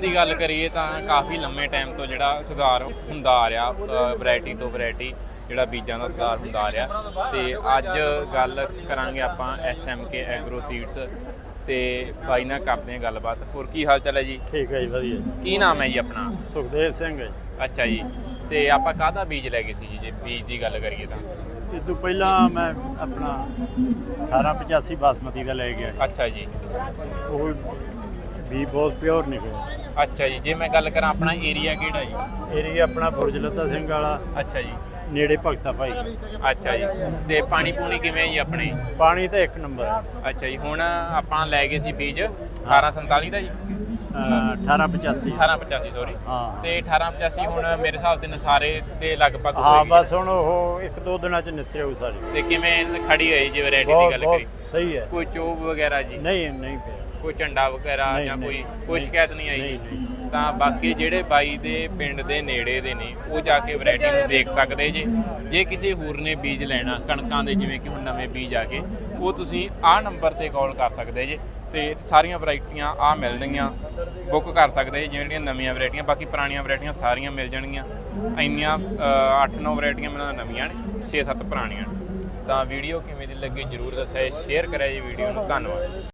ਦੀ ਗੱਲ ਕਰੀਏ ਤਾਂ ਕਾਫੀ ਲੰਮੇ ਟਾਈਮ ਤੋਂ ਜਿਹੜਾ ਸੁਧਾਰ ਹੁੰਦਾ ਆ ਰਿਹਾ ਵੈਰਾਈਟੀ ਤੋਂ ਵੈਰਾਈਟੀ ਜਿਹੜਾ ਬੀਜਾਂ ਦਾ ਸੁਧਾਰ ਹੁੰਦਾ ਆ ਰਿਹਾ। ਤੇ ਅੱਜ ਗੱਲ ਕਰਾਂਗੇ ਆਪਾਂ ਐਸਐਮਕੇ ਐਗਰੋ ਸੀਡਸ ਤੇ ਬਾਈ ਨਾਲ ਕਰਦੇ ਹਾਂ ਗੱਲਬਾਤ। ਹੋਰ ਕੀ ਹਾਲ ਚਾਲ ਹੈ ਜੀ? ਠੀਕ ਹੈ ਜੀ ਵਧੀਆ। ਕੀ ਨਾਮ ਹੈ ਜੀ ਆਪਣਾ? ਸੁਖਦੇਵ ਸਿੰਘ ਹੈ। ਅੱਛਾ ਜੀ। ਤੇ ਆਪਾਂ ਕਾਹਦਾ ਬੀਜ ਲੈ ਗਏ ਸੀ ਜੀ ਜੇ ਬੀਜ ਦੀ ਗੱਲ ਕਰੀਏ ਤਾਂ? ਇਸ ਤੋਂ ਪਹਿਲਾਂ ਮੈਂ ਆਪਣਾ 1885 ਬਾਸਮਤੀ ਦਾ ਲੈ ਗਿਆ ਅੱਛਾ ਜੀ। ਉਹ ਵੀ ਬਹੁਤ ਪਿਓਰ ਨਿਕਲਿਆ। ਅੱਛਾ ਜੀ ਜੇ ਮੈਂ ਗੱਲ ਕਰਾਂ ਆਪਣਾ ਏਰੀਆ ਕਿਹੜਾ ਜੀ? ਏਰੀਆ ਆਪਣਾ ਬੁਰਜ ਲੱਤਾ ਸਿੰਘ ਵਾਲਾ ਅੱਛਾ ਜੀ। ਨੇੜੇ ਭਗਤਾ ਭਾਈ। ਅੱਛਾ ਜੀ ਤੇ ਪਾਣੀ ਪੂਣੀ ਕਿਵੇਂ ਜੀ ਆਪਣੇ? ਪਾਣੀ ਤਾਂ ਇੱਕ ਨੰਬਰ ਅੱਛਾ ਜੀ ਹੁਣ ਆਪਾਂ ਲੈ ਗਏ ਸੀ ਬੀਜ 1847 ਦਾ ਜੀ? ਅਹ 1885 1885 ਸੌਰੀ ਹਾਂ। ਤੇ 1885 ਹੁਣ ਮੇਰੇ ਹਿਸਾਬ ਦੇ ਨਸਾਰੇ ਦੇ ਲਗਭਗ ਹਾਂ ਹੋਏਗੀ। ਬਸ ਹੁਣ ਉਹ ਇੱਕ ਦੋ ਦਿਨਾਂ ਚ ਨਿਸਰੇ ਹੋ ਸਾਰੀ। ਤੇ ਕਿਵੇਂ ਖੜੀ ਹੋਈ ਜੀ ਵੈਰਾਈਟੀ ਦੀ ਬਹੁਤ ਗੱਲ ਬਹੁਤ ਕਰੀ ਸਹੀ ਹੈ। ਕੋਈ ਚੋਬ ਵਗੈਰਾ ਜੀ? ਨਹੀਂ ਨਹੀਂ ਪਿਆ। ਕੋਈ ਝੰਡਾ ਵਗੈਰਾ ਜਾਂ ਕੋਈ ਕੋਈ ਸ਼ਿਕਾਇਤ ਨਹੀਂ ਆਈ। ਤਾਂ ਬਾਕੀ ਜਿਹੜੇ ਬਾਈ ਦੇ ਪਿੰਡ ਦੇ ਨੇੜੇ ਦੇ ਨੇ ਉਹ ਜਾ ਕੇ ਵੈਰਾਈਟੀ ਨੂੰ ਦੇਖ ਸਕਦੇ ਜੇ। ਜੇ ਕਿਸੇ ਹੋਰ ਨੇ ਬੀਜ ਲੈਣਾ ਕਣਕਾਂ ਦੇ ਜਿਵੇਂ ਕਿ ਹੁਣ ਨਵੇਂ ਬੀਜ ਆ ਗਏ ਉਹ ਤੁਸੀਂ ਆਹ ਨੰਬਰ ਤੇ ਕਾਲ ਕਰ ਸਕਦੇ ਜੇ ਤੇ ਸਾਰੀਆਂ ਵੈਰਾਈਟੀਆਂ ਆ ਮਿਲਣਗੀਆਂ ਬੁੱਕ ਕਰ ਸਕਦੇ ਜੇ ਜਿਹੜੀਆਂ ਨਵੀਆਂ ਵੈਰਾਈਟੀਆਂ ਬਾਕੀ ਪੁਰਾਣੀਆਂ ਵੈਰਾਈਟੀਆਂ ਸਾਰੀਆਂ ਮਿਲ ਜਾਣਗੀਆਂ। ਇੰਨੀਆਂ 8-9 ਵੈਰਾਈਟੀਆਂ ਮੈਨੂੰ ਨਵੀਆਂ ਨੇ 6-7 ਪੁਰਾਣੀਆਂ ਤਾਂ ਵੀਡੀਓ ਕਿਵੇਂ ਦੀ ਲੱਗੀ ਜਰੂਰ ਦੱਸਿਆ ਸ਼ੇਅਰ ਕਰਿਆ ਜੀ ਵੀਡੀਓ ਨੂੰ। ਧੰਨਵਾਦ।